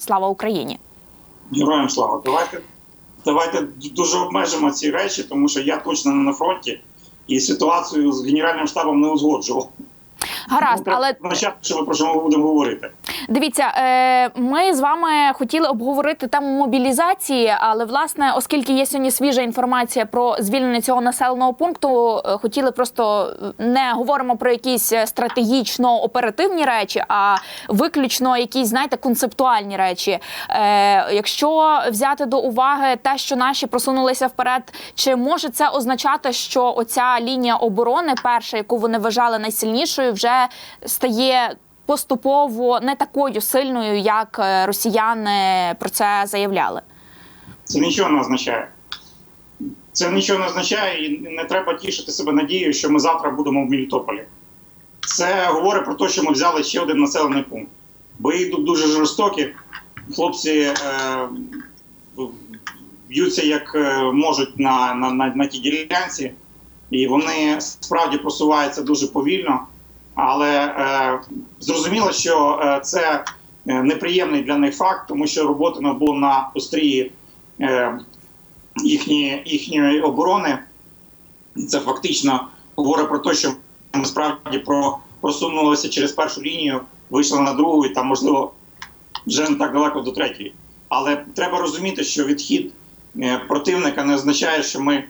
Слава Україні! Героям слава. Давайте давайте дуже обмежимо ці речі, тому що я точно не на фронті і ситуацію з генеральним штабом не узгоджував. Гаразд, Ну, але що ми про що ми будемо говорити. Дивіться, е, ми з вами хотіли обговорити тему мобілізації, але власне, оскільки є сьогодні свіжа інформація про звільнення цього населеного пункту, е, хотіли просто не говоримо про якісь стратегічно оперативні речі, а виключно якісь, знаєте, концептуальні речі. Е, Якщо взяти до уваги те, що наші просунулися вперед, чи може це означати, що оця лінія оборони, перша, яку вони вважали найсильнішою, вже стає поступово не такою сильною, як е, росіяни про це заявляли. Це нічого не означає. Це нічого не означає, і не треба тішити себе надією, що ми завтра будемо в Мелітополі. Це говорить про те, що ми взяли ще один населений пункт. Бої йдуть дуже жорстокі. Хлопці е, б'ються як е, можуть на, на, на, на тій ділянці, і вони справді просуваються дуже повільно. Але е, зрозуміло, що е, це е, неприємний для них факт, тому що робота було на острії е, їхньої, їхньої оборони. Це фактично говорить про те, що ми справді про, просунулися через першу лінію, вийшли на другу, і там, можливо, вже не так далеко до третьої. Але треба розуміти, що відхід е, противника не означає, що ми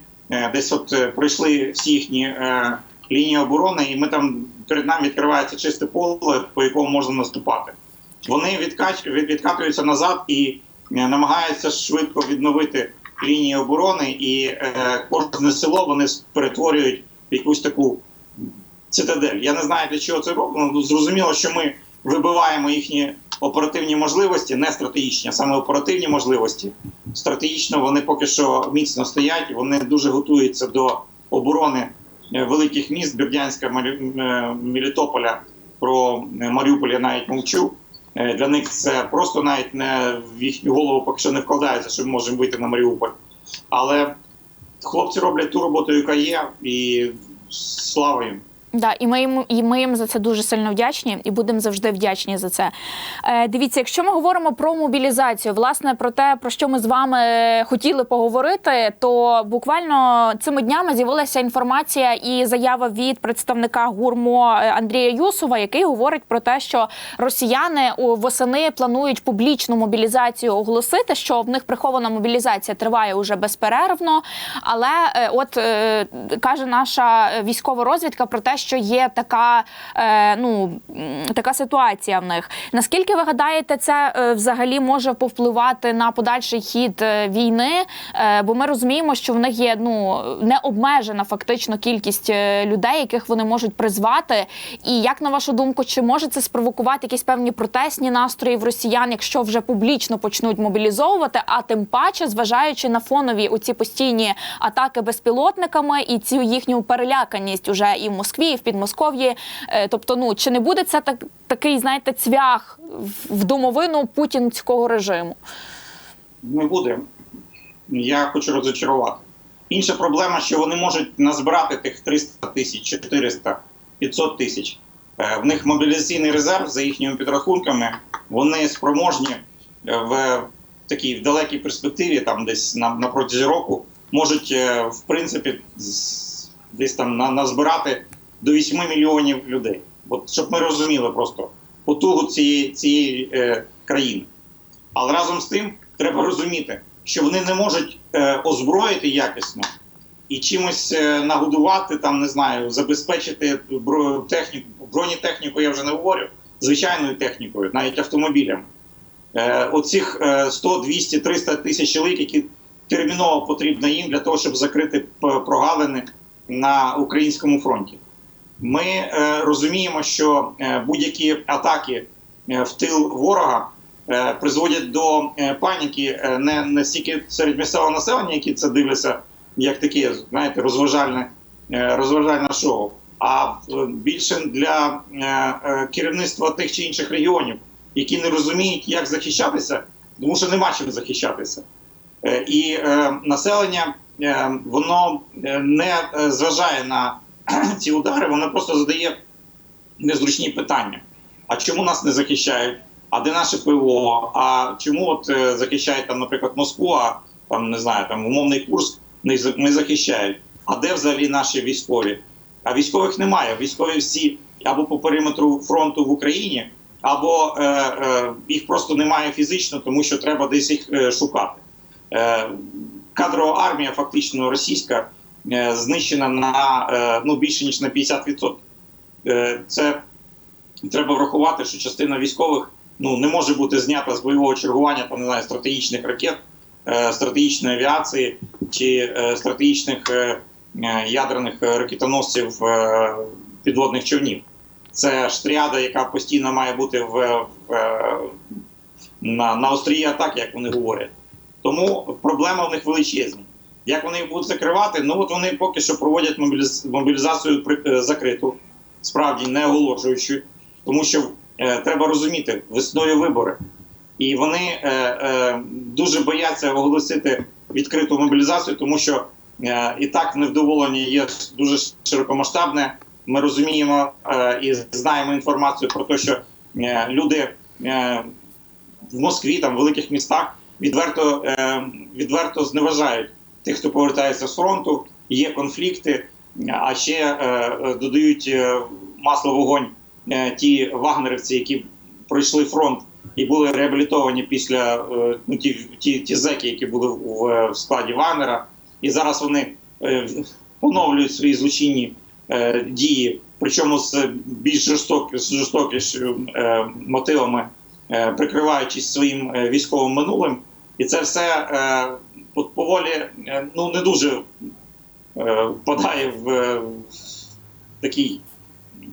десь от пройшли всі їхні лінії оборони, і ми там перед нами відкривається чисте поле, по якому можна наступати. Вони відкач, від, відкатуються назад і е, намагаються швидко відновити лінії оборони, і е, кожне село вони перетворюють якусь таку цитадель. Я не знаю, для чого це роблено. Зрозуміло, що ми вибиваємо їхні оперативні можливості, не стратегічні, а саме оперативні можливості. Стратегічно вони поки що міцно стоять, вони дуже готуються до оборони великих міст Бердянська, е, Мелітополя, про е, Маріуполь я навіть мовчу. Е, Для них це просто навіть не в їхню голову поки що не вкладається, що ми можемо вийти на Маріуполь. Але хлопці роблять ту роботу, яка є, і слава їм. Да, і ми їм і ми їм за це дуже сильно вдячні, і будемо завжди вдячні за це. Е, дивіться, якщо ми говоримо про мобілізацію, власне про те, про що ми з вами хотіли поговорити, то буквально цими днями з'явилася інформація і заява від представника гурмо е, Андрія Юсова, який говорить про те, що росіяни у восени планують публічну мобілізацію оголосити, що в них прихована мобілізація триває уже безперервно. Але е, от е, каже наша військова розвідка про те, що є така, е, ну, така ситуація в них. Наскільки ви гадаєте, це е, взагалі може повпливати на подальший хід е, війни? Е, бо ми розуміємо, що в них є ну необмежена фактично кількість е, людей, яких вони можуть призвати. І як на вашу думку, чи може це спровокувати якісь певні протестні настрої в росіян, якщо вже публічно почнуть мобілізовувати? А тим паче, зважаючи на фонові оці постійні атаки безпілотниками і цю їхню переляканість уже і в Москві, і в Підмосков'ї. Е, Тобто, ну чи не буде це так такий, знаєте, цвях в- домовину путінського режиму? Не буде. Я хочу розочарувати. Інша проблема, що вони можуть назбирати тих 300 тисяч, 400, 500 тисяч. Е, В них мобілізаційний резерв за їхніми підрахунками. Вони спроможні е, в такій в далекій перспективі, там десь на, на протязі року, можуть в принципі десь там на, назбирати до 8 мільйонів людей. От щоб ми розуміли просто потугу цієї, цієї е, країни. Але разом з тим треба розуміти, що вони не можуть е, озброїти якісно і чимось е, нагодувати, там не знаю, забезпечити бро- техніку, бронетехніку, я вже не говорю, звичайною технікою, навіть автомобілями. Е, оцих е, 100, 200, 300 тисяч чоловік, які терміново потрібно їм для того, щоб закрити прогалини на українському фронті. Ми е, розуміємо, що е, будь-які атаки е, в тил ворога призводять до паніки не, не стільки серед місцевого населення, які це дивляться як таке, знаєте, розважальне, розважальне шоу, а більше для керівництва тих чи інших регіонів, які не розуміють, як захищатися, тому що нема чим захищатися. І населення воно не зважає на ці удари, воно просто задає незручні питання. А чому нас не захищають? а де наше ПВО? А чому от е, захищають там, наприклад, Москву, а там не знаю, там умовний Курск не, захищають? А де взагалі наші військові? А військових немає. Військові всі або по периметру фронту в Україні, або е, е, їх просто немає фізично, тому що треба десь їх е, шукати. Е, кадрова армія, фактично російська, знищена на е, ну більше ніж на 50%. Е, це треба врахувати, що частина військових ну не може бути знята з бойового чергування там не знаю, стратегічних ракет, е, стратегічної авіації чи е, стратегічних е, е, ядерних е, ракетоносців е, підводних човнів. Це штріада, яка постійно має бути в, в е, на, на острії атаки, як вони говорять. Тому проблема в них величезна. Як вони їх будуть закривати? Ну от вони поки що проводять мобіліз- мобілізацію е, закриту, справді не оголошуючи, тому що е, треба розуміти, весною вибори. І вони е, е, дуже бояться оголосити відкриту мобілізацію, тому що е, і так невдоволення є дуже широкомасштабне. Ми розуміємо е, і знаємо інформацію про те, що е, люди е, в Москві, там в великих містах, відверто, е, відверто зневажають тих, хто повертається з фронту. Є конфлікти, а ще е, додають е, масло вогонь е, ті вагнерівці, які пройшли фронт і були реабілітовані після ну, ті, ті, ті зеки, які були в, складі Вагнера, і зараз вони поновлюють свої злочинні дії, причому з більш жорсток, з жорстокішими мотивами, прикриваючись своїм військовим минулим. І це все поволі е, ну, не дуже е, впадає в, е, такий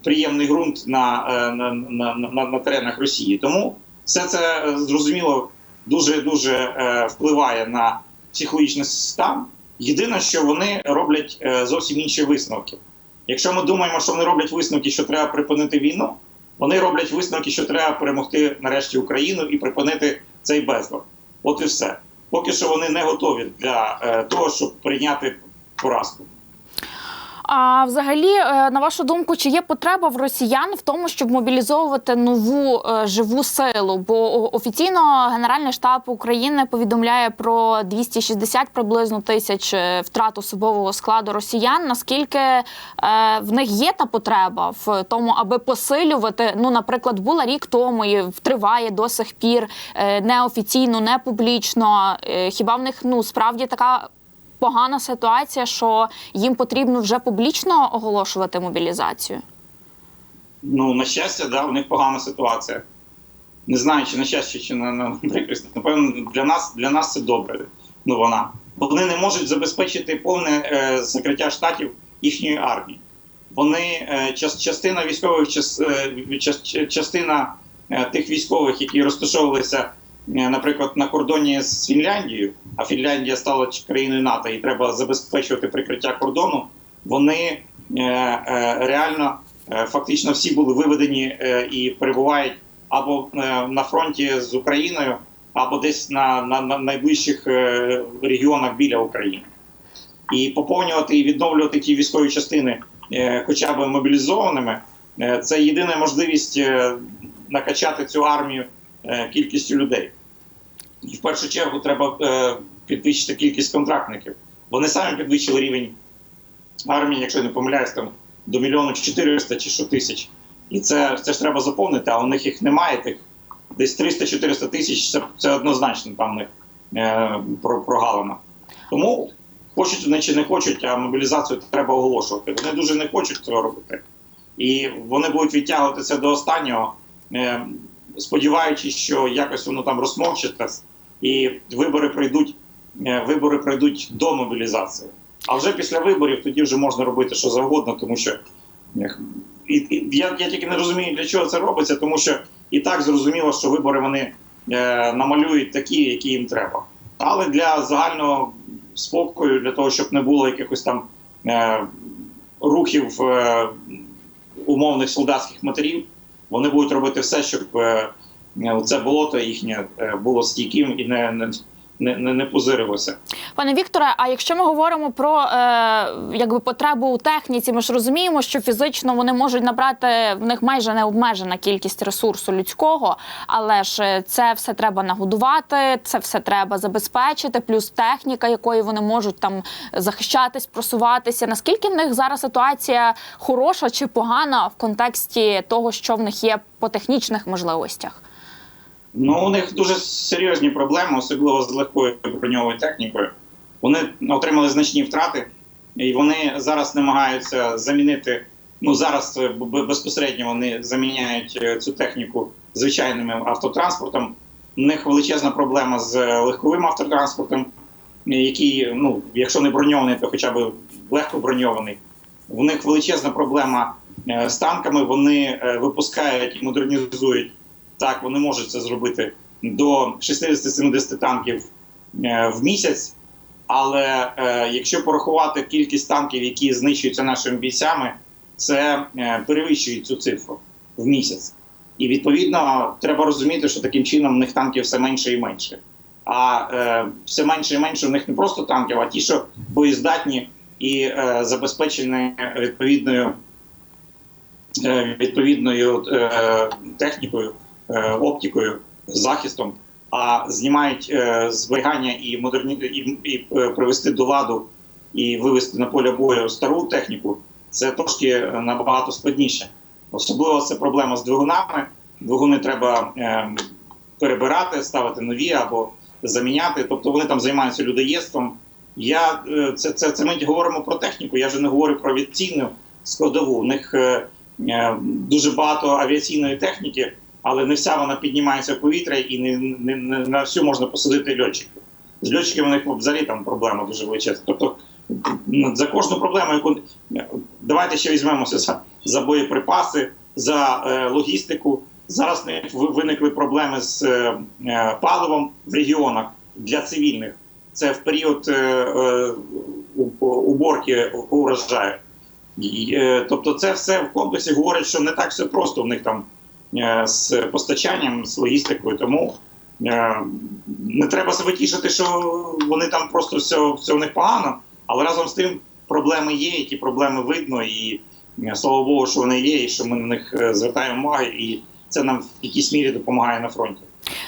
приємний ґрунт на, на, на, на, на теренах Росії. Тому все це зрозуміло дуже дуже впливає на психологічний стан. Єдине, що вони роблять зовсім інші висновки. Якщо ми думаємо, що вони роблять висновки, що треба припинити війну, вони роблять висновки, що треба перемогти нарешті Україну і припинити цей безлад. От і все. Поки що вони не готові для е, того, щоб прийняти поразку. А взагалі, е, на вашу думку, чи є потреба в росіян в тому, щоб мобілізовувати нову е, живу силу? Бо офіційно Генеральний штаб України повідомляє про 260 приблизно тисяч е, втрат особового складу росіян. Наскільки в них є та потреба в тому, аби посилювати? Ну, наприклад, була рік тому і триває до сих пір неофіційно, не публічно. Хіба в них ну справді така погана ситуація, що їм потрібно вже публічно оголошувати мобілізацію? Ну, на щастя, да, у них погана ситуація. Не знаю, чи на щастя, чи на, на прикрість. Напевно, для нас, для нас це добре. Ну, вона. Вони не можуть забезпечити повне е, закриття штатів їхньої армії. Вони, е, час, частина військових, час, е, час, частина е, тих військових, які розташовувалися, наприклад, на кордоні з Фінляндією, а Фінляндія стала країною НАТО, і треба забезпечувати прикриття кордону. Вони е, е, реально е, фактично всі були виведені е, і перебувають або е, на фронті з Україною, або десь на, на, на найближчих е, регіонах біля України. І поповнювати і відновлювати ті військові частини, е, хоча б мобілізованими, е, це єдина можливість е, накачати цю армію е, кількістю людей. В першу чергу треба е, підвищити кількість контрактників. Вони самі підвищили рівень армії, якщо я не помиляюсь, там до мільйону 400 чи що тисяч. І це, це ж треба заповнити, а у них їх немає. Тих десь 300-400 тисяч це, це однозначно там них е, про- прогалина. Тому хочуть вони чи не хочуть, а мобілізацію треба оголошувати. Вони дуже не хочуть цього робити. І вони будуть відтягувати це до останнього, е, сподіваючись, що якось воно там розмовчиться, і вибори прийдуть, е, вибори прийдуть до мобілізації. А вже після виборів тоді вже можна робити що завгодно, тому що е, і, і, я, я тільки не розумію, для чого це робиться, тому що і так зрозуміло, що вибори вони е, намалюють такі, які їм треба. Але для загального спокою, для того, щоб не було якихось там е, рухів е, умовних солдатських матерів, вони будуть робити все, щоб е, це болото їхнє е, було стійким і не, не, не, не, не позирилося. Пане Вікторе, а якщо ми говоримо про е, якби потребу у техніці, ми ж розуміємо, що фізично вони можуть набрати в них майже необмежена кількість ресурсу людського, але ж е, це все треба нагодувати, це все треба забезпечити, плюс техніка, якою вони можуть там захищатись, просуватися. Наскільки в них зараз ситуація хороша чи погана в контексті того, що в них є по технічних можливостях? Ну, у них дуже серйозні проблеми, особливо з легкою броньовою технікою. Вони отримали значні втрати, і вони зараз намагаються замінити. Ну зараз е, безпосередньо вони заміняють е, цю техніку звичайним автотранспортом. У них величезна проблема з е, легковим автотранспортом, який, ну, якщо не броньований, то хоча б легко броньований. У них величезна проблема з танками. Вони випускають і модернізують так, вони можуть це зробити до 60-70 танків е, в місяць. Але е, якщо порахувати кількість танків, які знищуються нашими бійцями, це е, перевищує цю цифру в місяць. І відповідно треба розуміти, що таким чином в них танків все менше і менше. А е, все менше і менше в них не просто танків, а ті, що боєздатні і е, забезпечені відповідною е, відповідною е, технікою, оптикою, захистом, а знімають е, зберігання і модерні і, і е, привести до ладу і вивести на поле бою стару техніку. Це трошки е, набагато складніше. Особливо це проблема з двигунами. Двигуни треба е, перебирати, ставити нові або заміняти. Тобто вони там займаються людоєдством. Я е, це, це, це ми говоримо про техніку. Я вже не говорю про авіаційну складову. У них е, е, дуже багато авіаційної техніки, але не вся вона піднімається в повітря і не, не, не на всю можна посадити льотчиків. З льотчиками у них взагалі там проблема дуже величезна. Тобто за кожну проблему, яку давайте ще візьмемося за, за боєприпаси, за е, логістику. Зараз виникли проблеми з е, е, паливом в регіонах для цивільних. Це в період е, е, у- уборки урожаю. І, е, Тобто, це все в комплексі говорить, що не так все просто в них там з постачанням, з логістикою. Тому е, не треба себе тішити, що вони там просто все, все в них погано, але разом з тим проблеми є, і ті проблеми видно, і е, слава Богу, що вони є, і що ми на них е, звертаємо увагу, і це нам в якійсь мірі допомагає на фронті.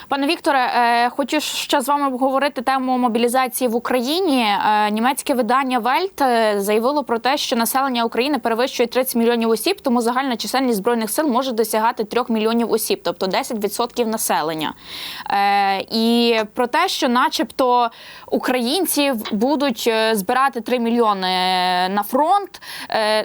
Пане Вікторе, е, хочу ще з вами обговорити тему мобілізації в Україні. Е, Німецьке видання Вельт заявило про те, що населення України перевищує 30 мільйонів осіб, тому загальна чисельність збройних сил може досягати 3 мільйонів осіб, тобто 10% населення. Е, І про те, що, начебто, українці будуть збирати 3 мільйони на фронт.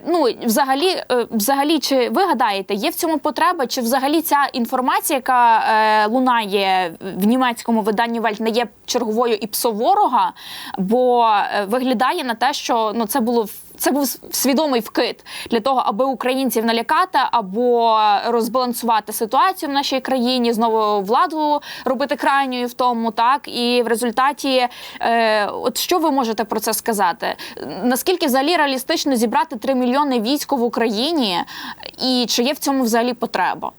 Ну, взагалі, взагалі, чи ви гадаєте, є в цьому потреба, чи взагалі ця інформація, яка лунає в німецькому виданні Вельт, не є черговою і псо ворога, бо е, виглядає на те, що ну це було це був свідомий вкид для того, аби українців налякати або розбалансувати ситуацію в нашій країні, знову владу робити крайньою в тому, так і в результаті, е, от що ви можете про це сказати? Наскільки взагалі реалістично зібрати 3 мільйони військ в Україні, і чи є в цьому взагалі потреба?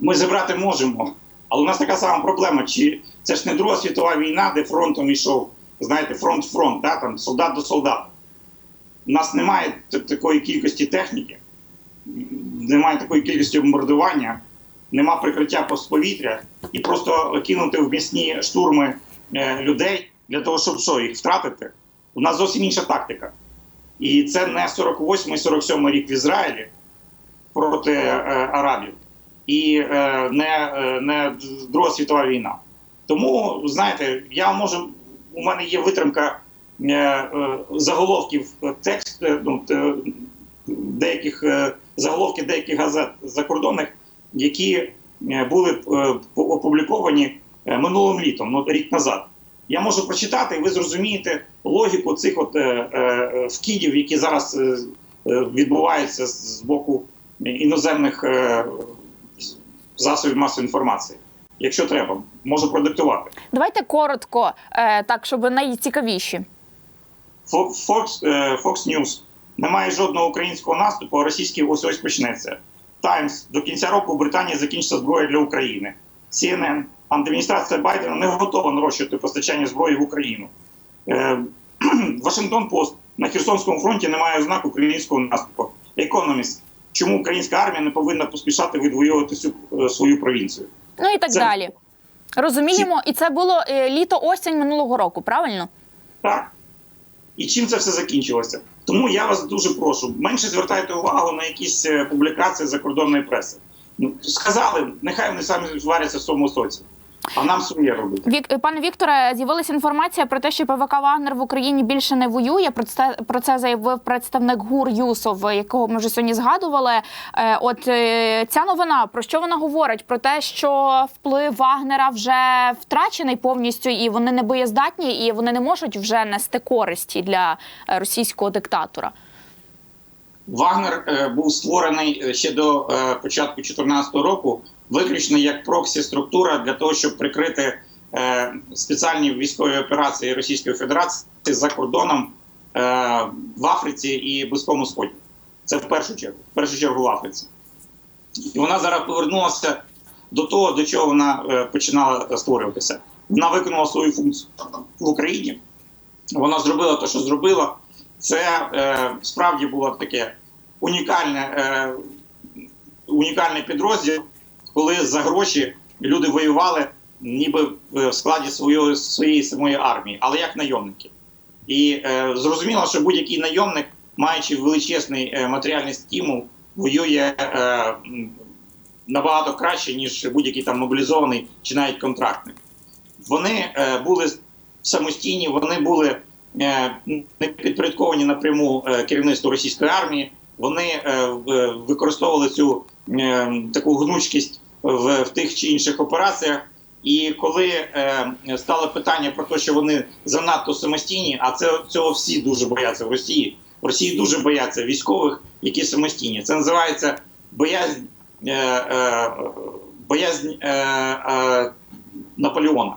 Ми зібрати можемо, але у нас така сама проблема. Чи це ж не Друга світова війна, де фронтом йшов, знаєте, фронт-фронт, да, там солдат до солдата. У нас немає такої кількості техніки, немає такої кількості бомбардування, нема прикриття з повітря, і просто кинути в місні штурми е, людей для того, щоб що, їх втратити. У нас зовсім інша тактика. І це не 48-47 рік в Ізраїлі проти е, арабів і е, не, е, не Друга світова війна. Тому, знаєте, я можу, у мене є витримка е, заголовків текст, ну, деяких заголовки деяких газет закордонних, які були опубліковані минулим літом, ну рік назад. Я можу прочитати, і ви зрозумієте логіку цих от вкидів, які зараз відбуваються з боку іноземних засобів масової інформації. Якщо треба, можу продиктувати. Давайте коротко, е, так щоб найцікавіші. Fox, Fox News. Немає жодного українського наступу, а російський ось ось почнеться. Times. До кінця року в Британії закінчиться зброя для України. CNN. адміністрація Байдена не готова нарощувати постачання зброї в Україну. Е, Вашингтон Пост на Херсонському фронті немає ознак українського наступу. Економіст. Чому українська армія не повинна поспішати відвоювати цю е, свою провінцію? Ну і так Це- далі. Розуміємо, і це було е, літо осінь минулого року, правильно? Так. І чим це все закінчилося? Тому я вас дуже прошу, менше звертайте увагу на якісь е, публікації закордонної преси. Ну, сказали, нехай вони самі зваряться в своєму соці, а нам своє робити. Вік, пане Вікторе, з'явилася інформація про те, що ПВК Вагнер в Україні більше не воює. Про це про це заявив представник ГУР Юсов, якого ми вже сьогодні згадували. Е, От е, ця новина про що вона говорить? Про те, що вплив Вагнера вже втрачений повністю, і вони не боєздатні, і вони не можуть вже нести користі для е, російського диктатора. Вагнер е, був створений е, ще до е, початку 2014 року, виключно як проксі структура для того, щоб прикрити е, спеціальні військові операції Російської Федерації за кордоном е, в Африці і Близькому Сході. Це в першу чергу, в першу чергу в Африці. І вона зараз повернулася до того, до чого вона е, починала створюватися. Вона виконала свою функцію в Україні. Вона зробила те, що зробила. Це е, справді було таке унікальне, е, унікальний підрозділ, коли за гроші люди воювали ніби в складі своєї, своєї самої армії, але як найомники. І е, зрозуміло, що будь-який найомник, маючи величезний е, матеріальний стимул, воює е, набагато краще, ніж будь-який там мобілізований чи навіть контрактник. Вони е, були самостійні, вони були е, не підпорядковані напряму е, керівництву російської армії. Вони е, використовували цю е, таку гнучкість в, в тих чи інших операціях. І коли е, стало питання про те, що вони занадто самостійні, а це цього всі дуже бояться в Росії. В Росії дуже бояться військових, які самостійні. Це називається боязнь, е, е, боязнь е, е, Наполеона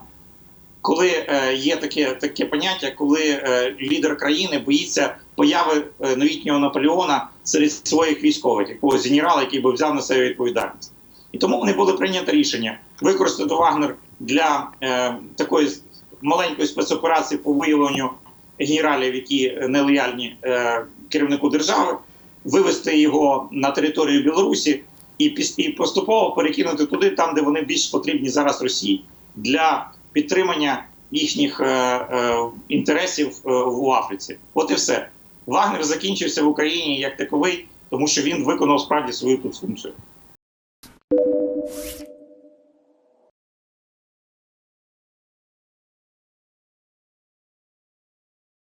коли е, є таке, таке поняття, коли е, лідер країни боїться появи е, новітнього Наполеона серед своїх військових, якогось генерала, який би взяв на себе відповідальність. І тому вони були прийнято рішення використати Вагнер для е, такої маленької спецоперації по виявленню генералів, які нелояльні е, керівнику держави, вивести його на територію Білорусі і, і поступово перекинути туди, там де вони більш потрібні зараз Росії для підтримання їхніх е, е, інтересів е, в Африці. От і все. Вагнер закінчився в Україні як таковий, тому що він виконав справді свою тут функцію.